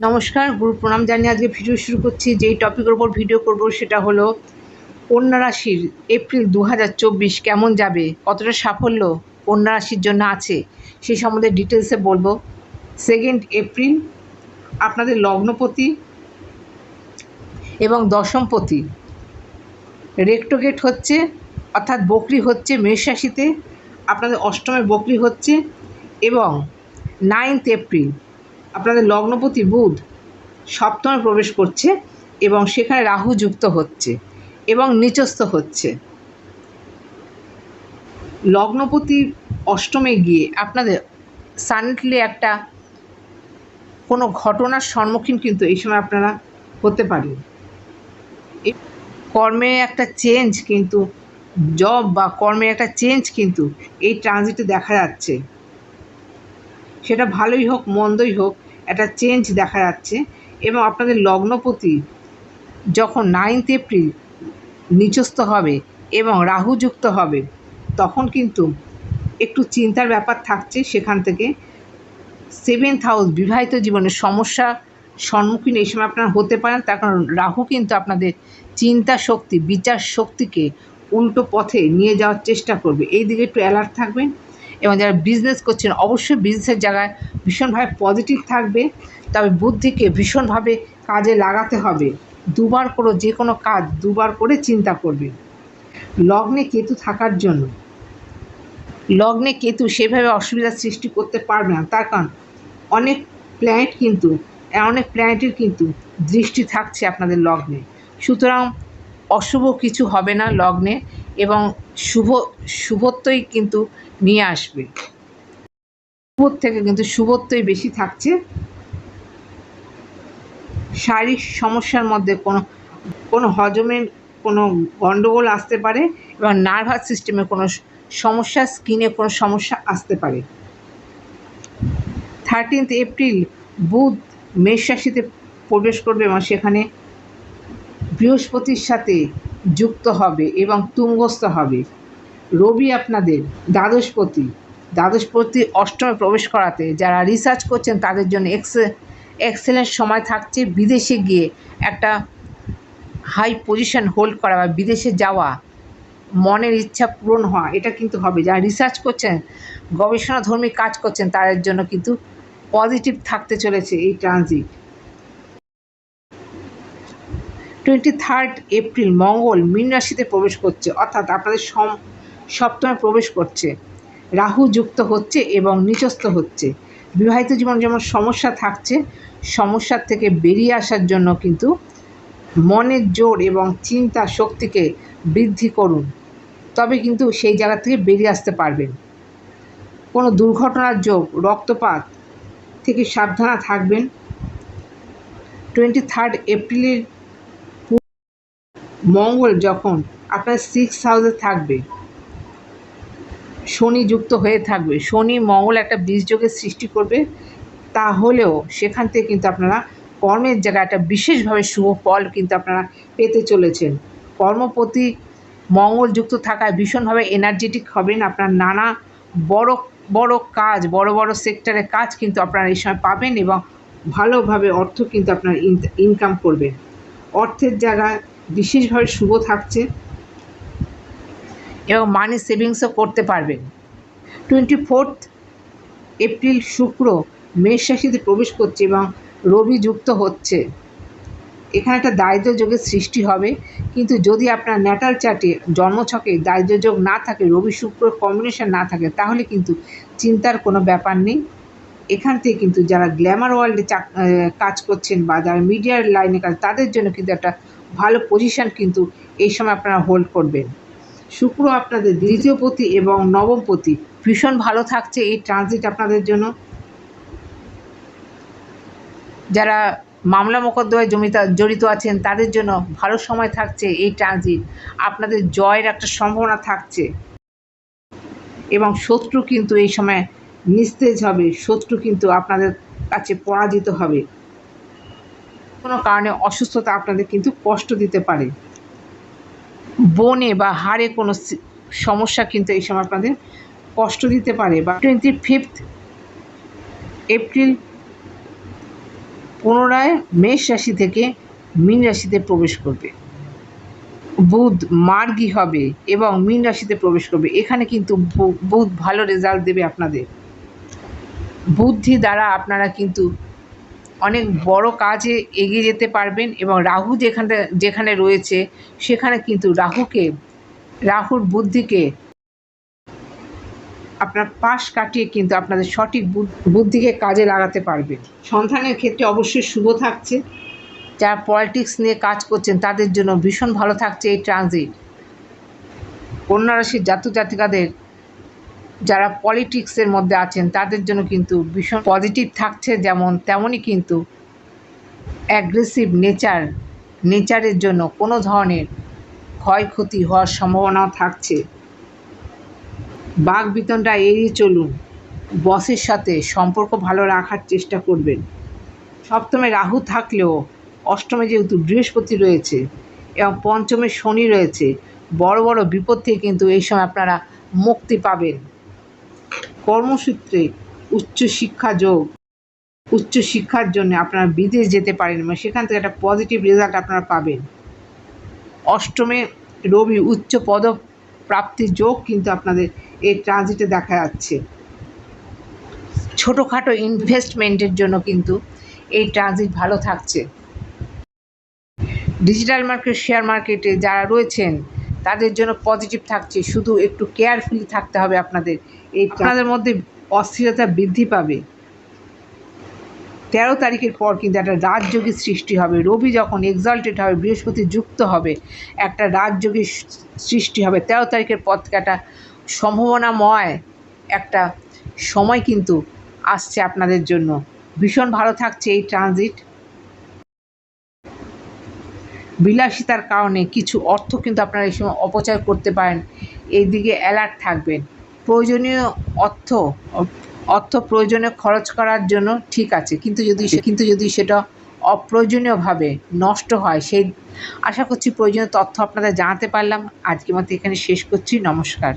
নমস্কার, গুরু প্রণাম জানিয়ে আজকে ভিডিও শুরু করছি। যেই টপিকের ওপর ভিডিও করব সেটা হলো, কন্যা রাশির এপ্রিল দু কেমন যাবে? কতটা সাফল্য কন্যা রাশির জন্য আছে? সেই সম্বন্ধে ডিটেলসে বলব। সেকেন্ড এপ্রিল আপনাদের লগ্নপতি এবং দশমপতি। রেক্টোগেট হচ্ছে, অর্থাৎ বকরি হচ্ছে মেষ রাশিতে। আপনাদের অষ্টমে বকরি হচ্ছে এবং নাইনথ এপ্রিল আপনাদের লগ্নপতি বুধ সপ্তমে প্রবেশ করছে এবং সেখানে রাহু যুক্ত হচ্ছে এবং নিচস্থ হচ্ছে। লগ্নপতি অষ্টমে গিয়ে আপনাদের সাডেনলি একটা কোনো ঘটনার সম্মুখীন কিন্তু এই সময় আপনারা হতে পারেন। কর্মে একটা চেঞ্জ কিন্তু জব বা কর্মে একটা চেঞ্জ কিন্তু এই ট্রানজিটে দেখা যাচ্ছে। সেটা ভালোই হোক, মন্দই হোক একটা চেঞ্জ দেখা যাচ্ছে এবং আপনাদের লগ্নপতি যখন নাইনথ এপ্রিল নিচস্থ হবে এবং রাহু যুক্ত হবে, তখন কিন্তু একটু চিন্তার ব্যাপার থাকছে সেখান থেকে সেভেন্থ হাউস বিবাহিত জীবনের সমস্যা সম্মুখীন এই সময় আপনারা হতে পারেন, তার কারণ রাহু কিন্তু আপনাদের চিন্তা শক্তি, বিচার শক্তিকে উল্টো পথে নিয়ে যাওয়ার চেষ্টা করবে। এই দিকে একটু অ্যালার্ট থাকবেন। এবং যারা বিজনেস করছেন, অবশ্যই বিজনেসের জায়গায় ভীষণভাবে পজিটিভ থাকবে। তবে বুদ্ধিকে ভীষণভাবে কাজে লাগাতে হবে। দুবার করে যে কোনো কাজ দুবার করে চিন্তা করবে। লগ্নে কেতু থাকার জন্য। লগ্নে কেতু সেভাবে অসুবিধার সৃষ্টি করতে পারবে না। তার কারণ অনেক প্ল্যানেট কিন্তু, অনেক প্ল্যানেটের কিন্তু দৃষ্টি থাকছে আপনাদের লগ্নে। সুতরাং অশুভ কিছু হবে না লগ্নে এবং শুভ, শুভত্বই কিন্তু নিয়ে আসবে। শুভর থেকে কিন্তু শুভত্বই বেশি থাকছে। শারীরিক সমস্যার মধ্যে কোনো কোনো হজমের কোনো গণ্ডগোল আসতে পারে এবং নার্ভাস সিস্টেমে কোনো সমস্যা, স্কিনে কোনো সমস্যা আসতে পারে। থার্টিন্থ এপ্রিল বুধ মেষ রাশিতে প্রবেশ করবে এবং সেখানে বৃহস্পতির সাথে যুক্ত হবে এবং তুঙ্গস্থ হবে। রবি আপনাদের দ্বাদশপতি। দ্বাদশপতি অষ্টমে প্রবেশ করাতে যারা রিসার্চ করছেন তাদের জন্য এক্স এক্সেলেন্ট সময় থাকছে। বিদেশে গিয়ে একটা হাই পজিশন হোল্ড করা বা বিদেশে যাওয়া মনের ইচ্ছা পূরণ হওয়া, এটা কিন্তু হবে। যারা রিসার্চ করছেন, গবেষণাধর্মী কাজ করছেন, তাদের জন্য কিন্তু পজিটিভ থাকতে চলেছে এই ট্রানজিট টোয়েন্টি থার্ড এপ্রিল মঙ্গল, মীন রাশিতে প্রবেশ করছে। অর্থাৎ আপনাদের সম, সপ্তমে প্রবেশ করছে। রাহু যুক্ত হচ্ছে এবং নিচস্থ হচ্ছে। বিবাহিত জীবন যেমন সমস্যা থাকছে, সমস্যার থেকে বেরিয়ে আসার জন্য কিন্তু মনের জোর এবং চিন্তা শক্তিকে বৃদ্ধি করুন। তবে কিন্তু সেই জায়গা থেকে বেরিয়ে আসতে পারবেন। কোনো দুর্ঘটনার যোগ, রক্তপাত থেকে সাবধানা থাকবেন। টোয়েন্টি থার্ড এপ্রিলের মঙ্গল যখন আপনার সিক্স হাউসে থাকবে, শনি যুক্ত হয়ে থাকবে, শনি মঙ্গল একটা বীজযোগের সৃষ্টি করবে, তাহলেও সেখান থেকে কিন্তু আপনারা কর্মের জায়গায় একটা বিশেষভাবে শুভ ফল কিন্তু আপনারা পেতে চলেছেন। কর্মপতি মঙ্গল যুক্ত থাকায় ভীষণভাবে এনার্জেটিক হবেন, আপনার নানা বড় বড় কাজ, বড় বড় সেক্টরের কাজ কিন্তু আপনারা এই সময় পাবেন এবং ভালোভাবে অর্থ কিন্তু আপনার ইনকাম করবেন অর্থের জায়গায় বিশেষভাবে শুভ থাকছে। এবং মানি সেভিংসও করতে পারবেন টোয়েন্টি ফোর্থ এপ্রিল শুক্র মেষ রাশিতে প্রবেশ করছে এবং রবি যুক্ত হচ্ছে। এখানে একটা দারিদ্র যোগের সৃষ্টি হবে। কিন্তু যদি আপনার ন্যাটাল চার্টে জন্মছকে দারিদ্র যোগ না থাকে, রবি শুক্র কম্বিনেশন না থাকে, তাহলে কিন্তু চিন্তার কোনো ব্যাপার নেই। এখান থেকে কিন্তু যারা গ্ল্যামার ওয়ার্ল্ডে কাজ করছেন বা যারা মিডিয়ার লাইনে কাজ তাদের জন্য কিন্তু একটা ভালো পজিশান কিন্তু এই সময় আপনারা হোল্ড করবেন। শুক্র আপনাদের দ্বিতীয় পতি এবং নবম পতি, ভীষণ ভালো থাকছে এই ট্রানজিট আপনাদের জন্য। যারা মামলা মোকদ্দমায় জমিতা, জড়িত আছেন, তাদের জন্য ভালো সময় থাকছে এই ট্রানজিট আপনাদের জয়ের একটা সম্ভাবনা থাকছে। এবং শত্রু কিন্তু এই সময় নিস্তেজ হবে। শত্রু কিন্তু আপনাদের কাছে পরাজিত হবে। কোনো কারণে অসুস্থতা আপনাদের কিন্তু কষ্ট দিতে পারে। বনে বা হাড়ে কোনো সমস্যা কিন্তু এই সময় আপনাদের কষ্ট দিতে পারে বা টোয়েন্টি ফিফথ এপ্রিল পুনরায় মেষ রাশি থেকে মীন রাশিতে প্রবেশ করবে। বুধ মার্গী হবে এবং মীন রাশিতে প্রবেশ করবে। এখানে কিন্তু বুধ ভালো রেজাল্ট দেবে আপনাদের। বুদ্ধি দ্বারা আপনারা কিন্তু অনেক বড় কাজে এগিয়ে যেতে পারবেন এবং রাহু যেখানে যেখানে রয়েছে, সেখানে কিন্তু রাহুকে, রাহুর বুদ্ধিকে আপনার পাশ কাটিয়ে কিন্তু আপনাদের সঠিক বুদ- বুদ্ধিকে কাজে লাগাতে পারবেন সন্তানের ক্ষেত্রে অবশ্যই শুভ থাকছে। যারা পলিটিক্স নিয়ে কাজ করছেন, তাদের জন্য ভীষণ ভালো থাকছে এই ট্রানজিট। কন্যা রাশির জাতক জাতিকাদের যারা পলিটিক্সের মধ্যে আছেন, তাদের জন্য কিন্তু ভীষণ পজিটিভ থাকছে যেমন তেমনই কিন্তু অ্যাগ্রেসিভ নেচার নেচারের জন্য কোনো ধরনের ক্ষয়ক্ষতি হওয়ার সম্ভাবনাও থাকছে। বাঘ বিতনটা এড়িয়ে চলুন বসের সাথে সম্পর্ক ভালো রাখার চেষ্টা করবেন। সপ্তমে রাহু থাকলেও অষ্টমে যেহেতু বৃহস্পতি রয়েছে এবং পঞ্চমে শনি রয়েছে, বড় বড় বিপদ থেকে কিন্তু এই সময় আপনারা মুক্তি পাবেন। কর্মসূত্রে উচ্চশিক্ষা যোগ উচ্চশিক্ষার জন্য আপনারা বিদেশ যেতে পারেন এবং সেখান থেকে একটা পজিটিভ রেজাল্ট আপনারা পাবেন। অষ্টমে রবি উচ্চ পদ প্রাপ্তি যোগ কিন্তু আপনাদের এই ট্রানজিটে দেখা যাচ্ছে। ছোটোখাটো ইনভেস্টমেন্টের জন্য কিন্তু এই ট্রানজিট ভালো থাকছে। ডিজিটাল মার্কেট শেয়ার মার্কেটে যারা রয়েছেন তাদের জন্য পজিটিভ থাকছে শুধু একটু কেয়ারফুলি থাকতে হবে আপনাদের। এই আপনাদের মধ্যে অস্থিরতা বৃদ্ধি পাবে। তেরো তারিখের পর কিন্তু একটা রাজযোগী সৃষ্টি হবে। রবি যখন এক্সাল্টেড হবে বৃহস্পতি যুক্ত হবে একটা রাজযোগী সৃষ্টি হবে। তেরো তারিখের পর থেকে একটা সম্ভাবনাময় একটা সময় কিন্তু আসছে আপনাদের জন্য। ভীষণ ভালো থাকছে এই ট্রানজিট বিলাসিতার কারণে কিছু অর্থ কিন্তু আপনারা এই সময় অপচয় করতে পারেন। এই দিকে অ্যালার্ট থাকবেন প্রয়োজনীয় অর্থ অর্থ প্রয়োজনে খরচ করার জন্য ঠিক আছে, কিন্তু যদি কিন্তু যদি সেটা অপ্রয়োজনীয়ভাবে নষ্ট হয়, সেই, আশা করছি প্রয়োজনীয় তথ্য আপনাদের জানাতে পারলাম। আজকে মতো এখানে শেষ করছি। নমস্কার।